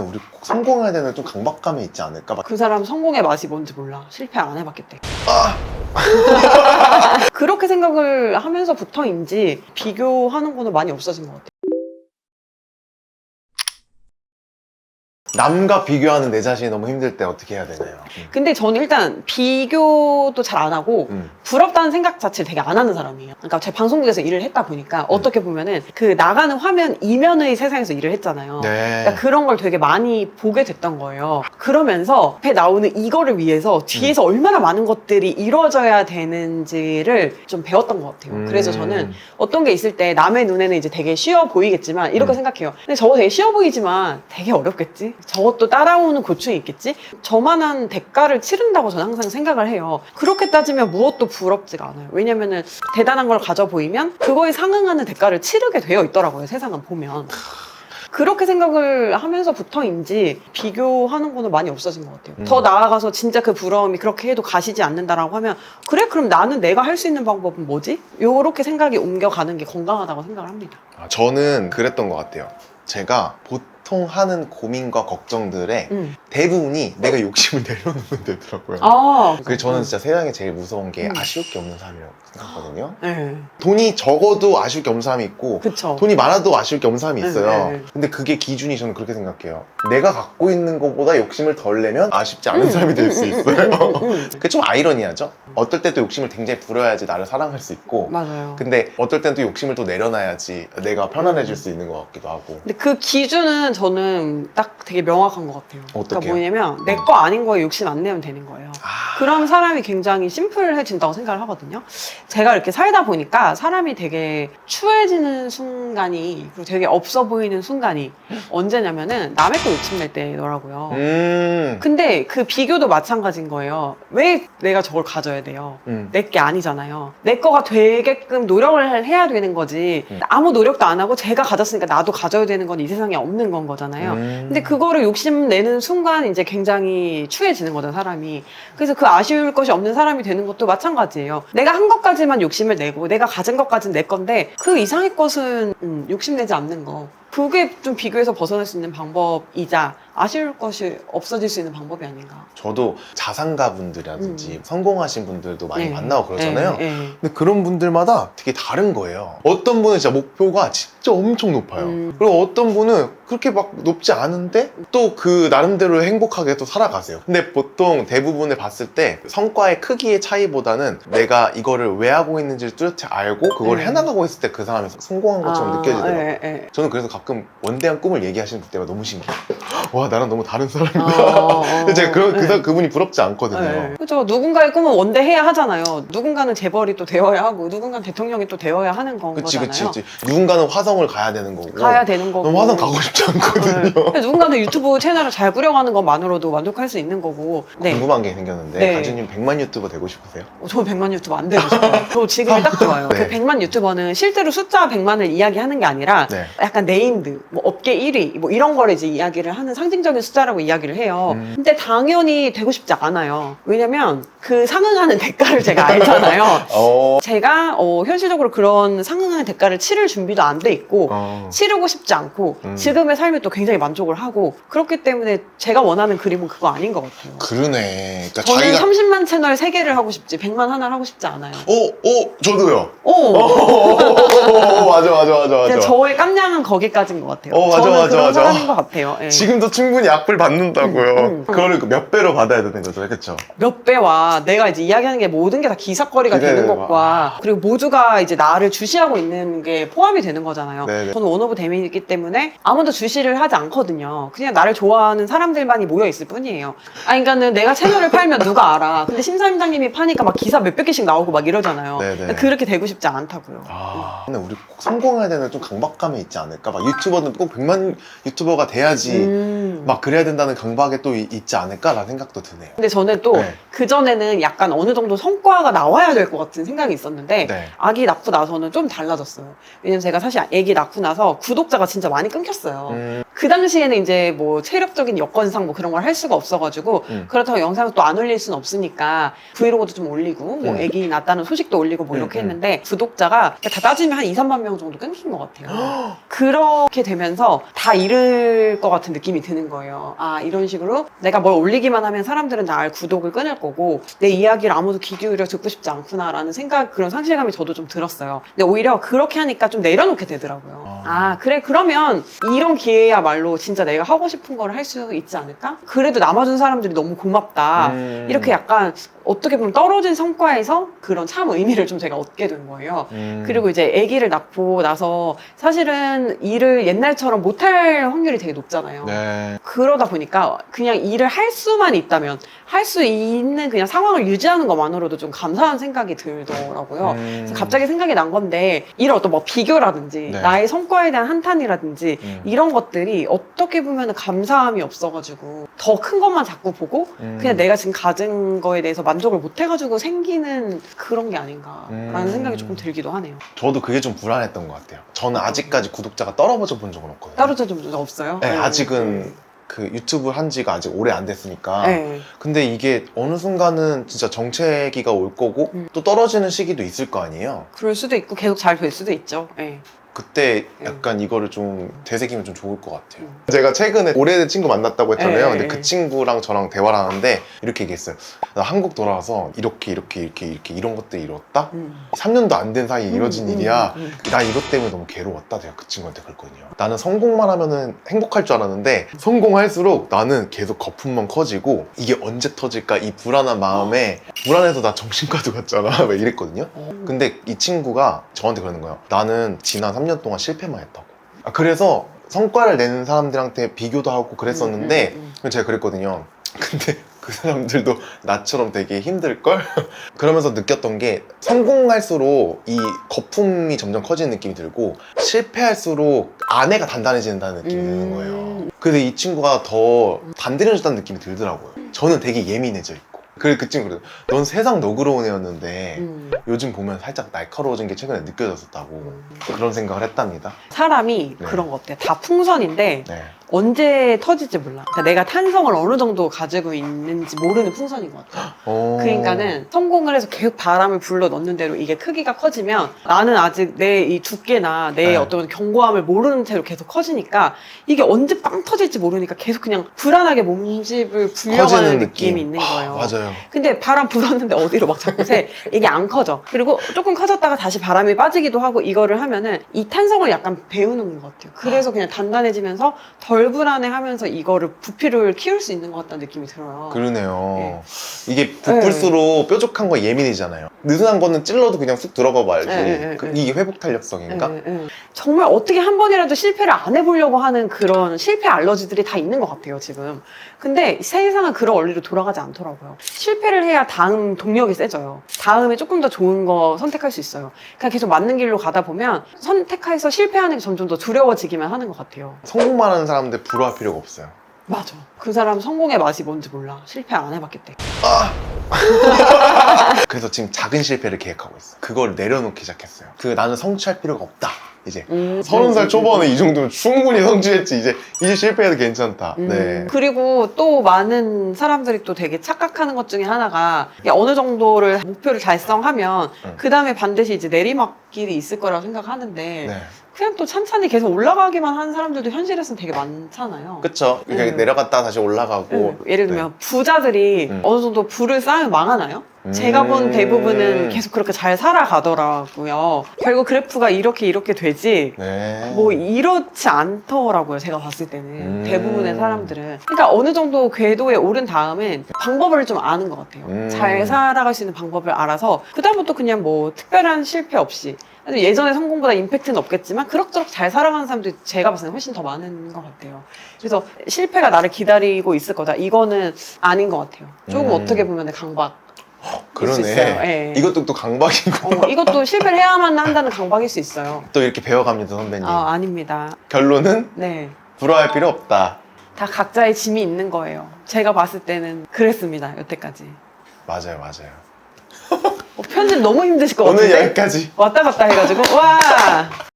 근데 우리 꼭 성공해야 되는 좀 강박감이 있지 않을까? 막 그 사람 성공의 맛이 뭔지 몰라. 실패 안 해봤기 때문에. 아! 그렇게 생각을 하면서부터인지 비교하는 거는 많이 없어진 것 같아 남과 비교하는 내 자신이 너무 힘들 때 어떻게 해야 되나요? 음. 근데 저는 일단 비교도 잘 안 하고 음. 부럽다는 생각 자체를 되게 안 하는 사람이에요. 그러니까 제가 방송국에서 일을 했다 보니까 어떻게 보면은 그 나가는 화면 이면의 세상에서 일을 했잖아요. 네. 그러니까 그런 걸 되게 많이 보게 됐던 거예요. 그러면서 앞에 나오는 이거를 위해서 뒤에서 얼마나 많은 것들이 이루어져야 되는지를 좀 배웠던 것 같아요. 그래서 음. 저는 어떤 게 있을 때 남의 눈에는 이제 되게 쉬워 보이겠지만 이렇게 음. 생각해요. 근데 저거 되게 쉬워 보이지만 되게 어렵겠지? 저것도 따라오는 고충이 있겠지? 저만한 대가를 치른다고 저는 항상 생각을 해요. 그렇게 따지면 무엇도 부럽지가 않아요. 왜냐면은 대단한 걸 가져 보이면 그거에 상응하는 대가를 치르게 되어 있더라고요. 세상은 보면. 그렇게 생각을 하면서부터인지 비교하는 거는 많이 없어진 것 같아요. 음. 더 나아가서 진짜 그 부러움이 그렇게 해도 가시지 않는다라고 하면 그래 그럼 나는 내가 할 수 있는 방법은 뭐지? 요렇게 생각이 옮겨가는 게 건강하다고 생각을 합니다. 아, 저는 그랬던 것 같아요. 제가 보통 하는 고민과 걱정들의 음. 대부분이 내가 욕심을 내려놓는 데더라고요. 아, 그래서 저는 진짜 세상에 제일 무서운 게 음. 아쉬울 게 없는 사람이라고 생각하거든요. 네, 돈이 적어도 아쉬울 게 없는 사람이 있고 그쵸. 돈이 많아도 아쉬울 게 없는 사람이 있어요. 네, 네. 근데 그게 기준이 저는 그렇게 생각해요. 내가 갖고 있는 것보다 욕심을 덜 내면 아쉽지 않은 음, 사람이 될수 음, 있어요. 음, 음, 음. 그게 좀 아이러니하죠? 어떨 때도 욕심을 굉장히 부려야지 나를 사랑할 수 있고 맞아요. 근데 어떨 땐또 욕심을 또 내려놔야지 내가 편안해질 음. 수 있는 것 같기도 하고 근데 그 기준은 저는 딱 되게 명확한 것 같아요. 어떡해요? 그러니까 뭐냐면 내 거 아닌 거에 욕심 안 내면 되는 거예요. 아, 그럼 사람이 굉장히 심플해진다고 생각을 하거든요. 제가 이렇게 살다 보니까 사람이 되게 추해지는 순간이 그리고 되게 없어 보이는 순간이 언제냐면은 남의 거 욕심 낼 때더라고요. 음, 근데 그 비교도 마찬가지인 거예요. 왜 내가 저걸 가져야 돼요? 음. 내 게 아니잖아요. 내 거가 되게끔 노력을 해야 되는 거지. 음. 아무 노력도 안 하고 제가 가졌으니까 나도 가져야 되는 건 이 세상에 없는 건 거잖아요. 음. 근데 그거를 욕심내는 순간 이제 굉장히 추해지는 거죠, 사람이. 그래서 그 아쉬울 것이 없는 사람이 되는 것도 마찬가지예요. 내가 한 것까지만 욕심을 내고 내가 가진 것까지는 내 건데 그 이상의 것은 음, 욕심내지 않는 거. 그게 좀 비교해서 벗어날 수 있는 방법이자 아쉬울 것이 없어질 수 있는 방법이 아닌가. 저도 자산가 분들이라든지 음. 성공하신 분들도 많이 네. 만나고 그러잖아요. 네, 네. 근데 그런 분들마다 되게 다른 거예요. 어떤 분은 진짜 목표가 진짜 엄청 높아요. 음. 그리고 어떤 분은 그렇게 막 높지 않은데 또 그 나름대로 행복하게 또 살아가세요. 근데 보통 대부분을 봤을 때 성과의 크기의 차이보다는 내가 이거를 왜 하고 있는지를 뚜렷이 알고 그걸 음. 해나가고 있을 때 그 사람이 성공한 것처럼 아, 느껴지더라고요. 예, 예. 저는 그래서 가끔 원대한 꿈을 얘기하시는 때가 너무 신기해요. 와 나랑 너무 다른 사람이다. 어, 어, 제가 그, 그, 네. 사- 그분이 부럽지 않거든요. 네. 그죠. 누군가의 꿈은 원대 해야 하잖아요. 누군가는 재벌이 또 되어야 하고, 누군가는 대통령이 또 되어야 하는 건 그치 거잖아요. 그치 그치 누군가는 화성을 가야 되는 거고 가야 되는 거고. 너무 화성 가고 싶지 않거든요 네. 누군가는 유튜브 채널을 잘 꾸려가는 것만으로도 만족할 수 있는 거고. 네. 궁금한 게 생겼는데 네. 가주님 100만 유튜버 되고 싶으세요? 어, 저 100만 유튜버 안 되고 싶어요. 저 지금이 딱 좋아요. 네. 그 100만 유튜버는 실제로 숫자 100만을 이야기하는 게 아니라 네. 약간 네임드, 뭐 업계 1위, 뭐 이런 거를 이제 이야기를 하는 상 징적인 숫자라고 이야기를 해요. 음. 근데 당연히 되고 싶지 않아요. 왜냐면 그 상응하는 대가를 제가 알잖아요. 어... 제가 어, 현실적으로 그런 상응하는 대가를 치를 준비도 안 돼 있고 어... 치르고 싶지 않고 음. 지금의 삶에 또 굉장히 만족을 하고 그렇기 때문에 제가 원하는 그림은 그거 아닌 것 같아요. 그러네 그러니까 저는 자기가 30만 채널 3개를 하고 싶지 100만 하나를 하고 싶지 않아요. 어? 어? 저도요 오! 어, 맞아 맞아 맞아 그냥 맞아 저의 깜냥은 거기까지인 것 같아요. 어, 맞아, 저는 맞아, 그런 맞아. 사람인 것 같아요. 예. 지금도 충분히 악플 받는다고요 음, 음. 그거를 몇 배로 받아야 되는 거죠 그쵸? 몇 배와 내가 이제 이야기하는 게 모든 게 다 기사거리가 네네, 되는 네. 것과 그리고 모두가 이제 나를 주시하고 있는 게 포함이 되는 거잖아요. 네 네. 저는 원오브 데미이기 때문에 아무도 주시를 하지 않거든요. 그냥 나를 좋아하는 사람들만이 모여 있을 뿐이에요. 아, 그러니까는 내가 채널을 팔면 누가 알아. 근데 심사임당님이 파니까 막 기사 몇백 개씩 나오고 막 이러잖아요. 네네. 근데 그렇게 되고 싶지 않다고요. 아, 근데 우리 꼭 성공해야 되는 좀 강박감이 있지 않을까? 막 유튜버는 꼭 100만 유튜버가 돼야지 음. 막 그래야 된다는 강박에 또 이- 있지 않을까라는 생각도 드네요. 근데 저는 또 네. 그전에 는 약간 어느 정도 성과가 나와야 될 것 같은 생각이 있었는데 네. 아기 낳고 나서는 좀 달라졌어요. 왜냐면 제가 사실 아기 낳고 나서 구독자가 진짜 많이 끊겼어요. 음, 그 당시에는 이제 뭐 체력적인 여건상 뭐 그런 걸 할 수가 없어가지고 음. 그렇다고 영상을 또 안 올릴 수는 없으니까 브이로그도 좀 올리고 뭐 음. 아기 낳았다는 소식도 올리고 뭐 음, 이렇게 음. 했는데 구독자가 다 따지면 한 2, 3만 명 정도 끊긴 것 같아요. 그렇게 되면서 다 잃을 것 같은 느낌이 드는 거예요. 아, 이런 식으로 내가 뭘 올리기만 하면 사람들은 날 구독을 끊을 거고 내 이야기를 아무도 귀 기울여 듣고 싶지 않구나라는 생각, 그런 상실감이 저도 좀 들었어요. 근데 오히려 그렇게 하니까 좀 내려놓게 되더라고요. 아. 아, 그래, 그러면 이런 기회야말로 진짜 내가 하고 싶은 걸 할 수 있지 않을까? 그래도 남아준 사람들이 너무 고맙다. 음. 이렇게 약간 어떻게 보면 떨어진 성과에서 그런 참 의미를 좀 제가 얻게 된 거예요. 음. 그리고 이제 아기를 낳고 나서 사실은 일을 옛날처럼 못할 확률이 되게 높잖아요. 네. 그러다 보니까 그냥 일을 할 수만 있다면 할 수 있는 그냥 상황을 유지하는 것만으로도 좀 감사한 생각이 들더라고요. 음. 그래서 갑자기 생각이 난 건데 이런 어떤 뭐 비교라든지 네. 나의 성과에 대한 한탄이라든지 음. 이런 것들이 어떻게 보면 감사함이 없어가지고 더 큰 것만 자꾸 보고 음. 그냥 내가 지금 가진 거에 대해서 만 족을 못 해가지고 생기는 그런 게 아닌가라는 음. 생각이 조금 들기도 하네요. 저도 그게 좀 불안했던 것 같아요. 저는 아직까지 구독자가 떨어져 본 적은 없거든요. 따로져 좀 없어요? 네, 네. 아직은 그 유튜브 한 지가 아직 오래 안 됐으니까. 네. 근데 이게 어느 순간은 진짜 정체기가 올 거고 음. 또 떨어지는 시기도 있을 거 아니에요. 그럴 수도 있고 계속 잘 될 수도 있죠. 네. 그때 음. 약간 이거를 좀 되새기면 좀 좋을 것 같아요. 음. 제가 최근에 오래된 친구 만났다고 했잖아요. 네. 근데 그 친구랑 저랑 대화를 하는데 이렇게 얘기했어요. 나 한국 돌아와서 이렇게 이렇게 이렇게 이렇게 이런 것들이 이뤘다? 음. 3년도 안 된 사이에 이뤄진 음, 일이야. 음, 음. 나 이것 때문에 너무 괴로웠다. 제가 그 친구한테 그랬거든요. 나는 성공만 하면은 행복할 줄 알았는데 성공할수록 나는 계속 거품만 커지고 이게 언제 터질까 이 불안한 마음에 불안해서 나 정신과도 갔잖아. 막 이랬거든요. 어. 근데 이 친구가 저한테 그러는 거예요. 나는 지난 3년 동안 실패만 했다고. 아, 그래서 성과를 내는 사람들한테 비교도 하고 그랬었는데 음, 음, 그래서 제가 그랬거든요. 근데 그 사람들도 나처럼 되게 힘들걸? 그러면서 느꼈던 게 성공할수록 이 거품이 점점 커지는 느낌이 들고 실패할수록 아내가 단단해진다는 느낌이 드는 음. 거예요. 그래서 이 친구가 더 단단해졌다는 느낌이 들더라고요. 저는 되게 예민해져 있고. 그래 그 친구 그래요. 넌 세상 너그러운 애였는데 음. 요즘 보면 살짝 날카로워진 게 최근에 느껴졌었다고 음. 그런 생각을 했답니다. 사람이 네. 그런 것 같아요. 다 풍선인데 네. 언제 터질지 몰라. 그러니까 내가 탄성을 어느 정도 가지고 있는지 모르는 풍선인 것 같아요. 어... 그러니까는 성공을 해서 계속 바람을 불러 넣는 대로 이게 크기가 커지면 나는 아직 내 이 두께나 내 네. 어떤 견고함을 모르는 채로 계속 커지니까 이게 언제 빵 터질지 모르니까 계속 그냥 불안하게 몸집을 불려가는 느낌이 느낌. 있는 거예요. 아, 맞아요. 근데 바람 불었는데 어디로 막 자꾸 새 이게 안 커져. 그리고 조금 커졌다가 다시 바람이 빠지기도 하고 이거를 하면은 이 탄성을 약간 배우는 것 같아요. 그래서 그냥 단단해지면서 덜 불안해하면서 이거를 부피를 키울 수 있는 것 같다는 느낌이 들어요. 그러네요. 이게 부풀수록 뾰족한 거 예민해지잖아요. 느슨한 거는 찔러도 그냥 쑥 들어가 말지. 네, 네, 그- 네. 이게 회복 탄력성인가? 예, 예. 정말 어떻게 한 번이라도 실패를 안 해보려고 하는 그런 실패 알러지들이 다 있는 것 같아요, 지금. 근데 세상은 그런 원리로 돌아가지 않더라고요. 실패를 해야 다음 동력이 세져요. 다음에 조금 더 좋은 거 선택할 수 있어요. 그냥 계속 맞는 길로 가다 보면 선택해서 실패하는 게 점점 더 두려워지기만 하는 것 같아요. 성공만 하는 사람들 부러워할 필요가 없어요. 맞아. 그 사람 성공의 맛이 뭔지 몰라. 실패 안 해봤기 때문에. 그래서 지금 작은 실패를 계획하고 있어요. 그걸 내려놓기 시작했어요. 그 나는 성취할 필요가 없다. 이제 음, 서른 음, 살 음, 초반에 이 정도면 충분히 성취했지. 이제 이제 실패해도 괜찮다. 음, 네. 그리고 또 많은 사람들이 또 되게 착각하는 것 중에 하나가 이게 어느 정도를 목표를 달성하면 음. 그 다음에 반드시 이제 내리막길이 있을 거라고 생각하는데 네. 그냥 또 찬찬히 계속 올라가기만 하는 사람들도 현실에서는 되게 많잖아요. 그쵸. 이렇게 음. 내려갔다 다시 올라가고. 음, 예를 들면 부자들이 음. 어느 정도 부를 쌓으면 망하나요? 제가 본 음. 대부분은 계속 그렇게 잘 살아가더라고요. 결국 그래프가 이렇게 이렇게 되지 네. 뭐 이렇지 않더라고요. 제가 봤을 때는 음. 대부분의 사람들은 그러니까 어느 정도 궤도에 오른 다음엔 방법을 좀 아는 것 같아요. 음. 잘 살아갈 수 있는 방법을 알아서 그 다음부터 그냥 뭐 특별한 실패 없이 그래도 예전의 성공보다 임팩트는 없겠지만 그럭저럭 잘 살아가는 사람들이 제가 봤을 때 훨씬 더 많은 것 같아요. 그래서 실패가 나를 기다리고 있을 거다. 이거는 아닌 것 같아요. 조금 음. 어떻게 보면 강박. 그러네. 수 있어요. 예. 이것도 또 강박이고 어, 이것도 실패를 해야만 한다는 강박일 수 있어요. 또 이렇게 배워갑니다 선배님. 아 아닙니다. 결론은 네. 부러워할 필요 없다. 다 각자의 짐이 있는 거예요. 제가 봤을 때는 그랬습니다. 여태까지. 맞아요, 맞아요. 어, 편집 너무 힘드실 것 오늘 같은데? 여기까지. 왔다 갔다 해가지고 와